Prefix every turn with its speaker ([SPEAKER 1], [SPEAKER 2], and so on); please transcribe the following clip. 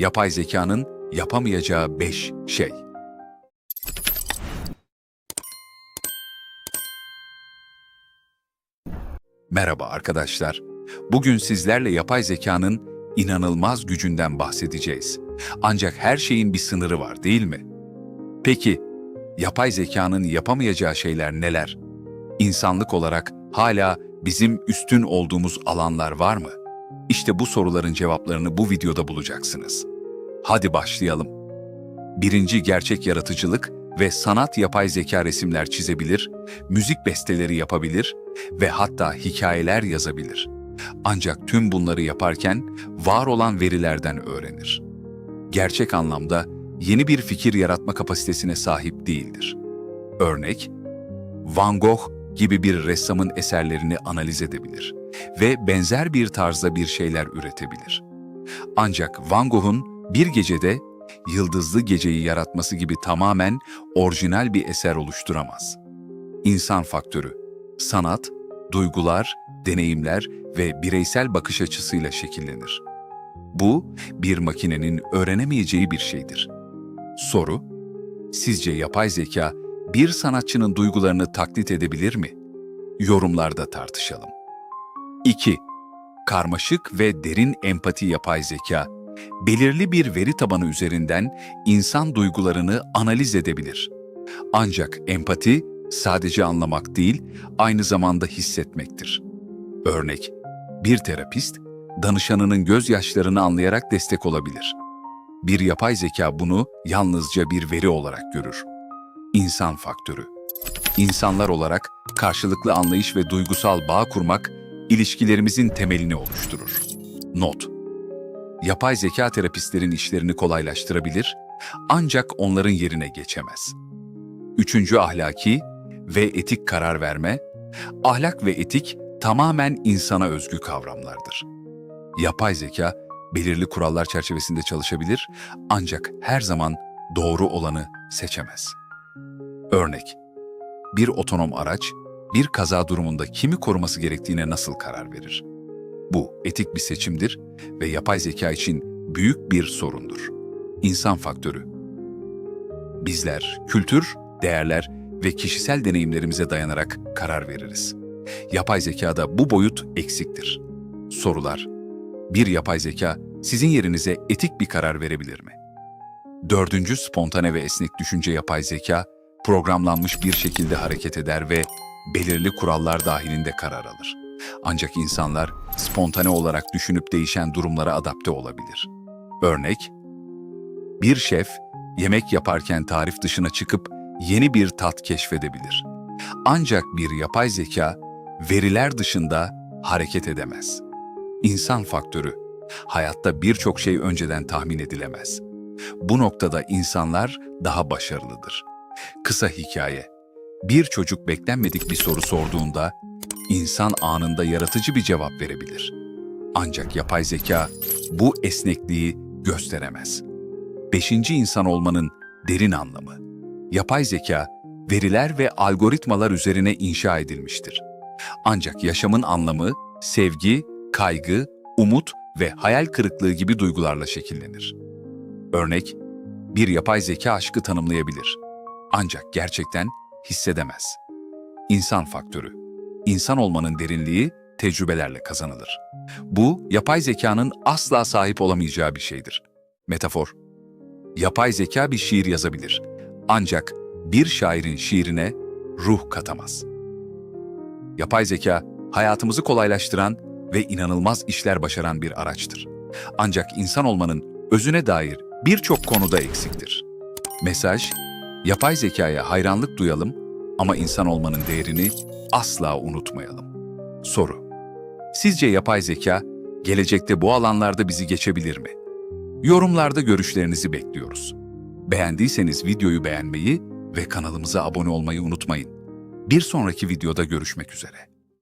[SPEAKER 1] Yapay zekanın yapamayacağı 5 şey. Merhaba arkadaşlar. Bugün sizlerle yapay zekanın inanılmaz gücünden bahsedeceğiz. Ancak her şeyin bir sınırı var, değil mi? Peki, yapay zekanın yapamayacağı şeyler neler? İnsanlık olarak hala bizim üstün olduğumuz alanlar var mı? İşte bu soruların cevaplarını bu videoda bulacaksınız. Hadi başlayalım. Birinci gerçek yaratıcılık ve sanat yapay zeka resimler çizebilir, müzik besteleri yapabilir ve hatta hikayeler yazabilir. Ancak tüm bunları yaparken var olan verilerden öğrenir. Gerçek anlamda yeni bir fikir yaratma kapasitesine sahip değildir. Örnek, Van Gogh gibi bir ressamın eserlerini analiz edebilir ve benzer bir tarzda bir şeyler üretebilir. Ancak Van Gogh'un bir gecede Yıldızlı Geceyi yaratması gibi tamamen orijinal bir eser oluşturamaz. İnsan faktörü, sanat, duygular, deneyimler ve bireysel bakış açısıyla şekillenir. Bu, bir makinenin öğrenemeyeceği bir şeydir. Soru, sizce yapay zeka bir sanatçının duygularını taklit edebilir mi? Yorumlarda tartışalım. 2. Karmaşık ve derin empati yapay zeka, belirli bir veri tabanı üzerinden insan duygularını analiz edebilir. Ancak empati sadece anlamak değil, aynı zamanda hissetmektir. Örnek, bir terapist, danışanının gözyaşlarını anlayarak destek olabilir. Bir yapay zeka bunu yalnızca bir veri olarak görür. İnsan faktörü. İnsanlar olarak karşılıklı anlayış ve duygusal bağ kurmak ilişkilerimizin temelini oluşturur. Not. Yapay zeka terapistlerin işlerini kolaylaştırabilir ancak onların yerine geçemez. Üçüncü ahlaki ve etik karar verme, ahlak ve etik tamamen insana özgü kavramlardır. Yapay zeka belirli kurallar çerçevesinde çalışabilir ancak her zaman doğru olanı seçemez. Örnek, bir otonom araç bir kaza durumunda kimi koruması gerektiğine nasıl karar verir? Bu etik bir seçimdir ve yapay zeka için büyük bir sorundur. İnsan faktörü. Bizler kültür, değerler ve kişisel deneyimlerimize dayanarak karar veririz. Yapay zekada bu boyut eksiktir. Sorular. Bir yapay zeka sizin yerinize etik bir karar verebilir mi? Dördüncü spontane ve esnek düşünce yapay zeka, programlanmış bir şekilde hareket eder ve belirli kurallar dahilinde karar alır. Ancak insanlar spontane olarak düşünüp değişen durumlara adapte olabilir. Örnek, bir şef yemek yaparken tarif dışına çıkıp yeni bir tat keşfedebilir. Ancak bir yapay zeka veriler dışında hareket edemez. İnsan faktörü, hayatta birçok şey önceden tahmin edilemez. Bu noktada insanlar daha başarılıdır. Kısa hikaye, bir çocuk beklenmedik bir soru sorduğunda insan anında yaratıcı bir cevap verebilir. Ancak yapay zeka bu esnekliği gösteremez. Beşinci insan olmanın derin anlamı. Yapay zeka, veriler ve algoritmalar üzerine inşa edilmiştir. Ancak yaşamın anlamı, sevgi, kaygı, umut ve hayal kırıklığı gibi duygularla şekillenir. Örnek, bir yapay zeka aşkı tanımlayabilir. Ancak gerçekten hissedemez. İnsan faktörü. İnsan olmanın derinliği tecrübelerle kazanılır. Bu, yapay zekanın asla sahip olamayacağı bir şeydir. Metafor. Yapay zeka bir şiir yazabilir. Ancak bir şairin şiirine ruh katamaz. Yapay zeka, hayatımızı kolaylaştıran ve inanılmaz işler başaran bir araçtır. Ancak insan olmanın özüne dair birçok konuda eksiktir. Mesaj, yapay zekaya hayranlık duyalım ama insan olmanın değerini asla unutmayalım. Soru, sizce yapay zeka gelecekte bu alanlarda bizi geçebilir mi? Yorumlarda görüşlerinizi bekliyoruz. Beğendiyseniz videoyu beğenmeyi ve kanalımıza abone olmayı unutmayın. Bir sonraki videoda görüşmek üzere.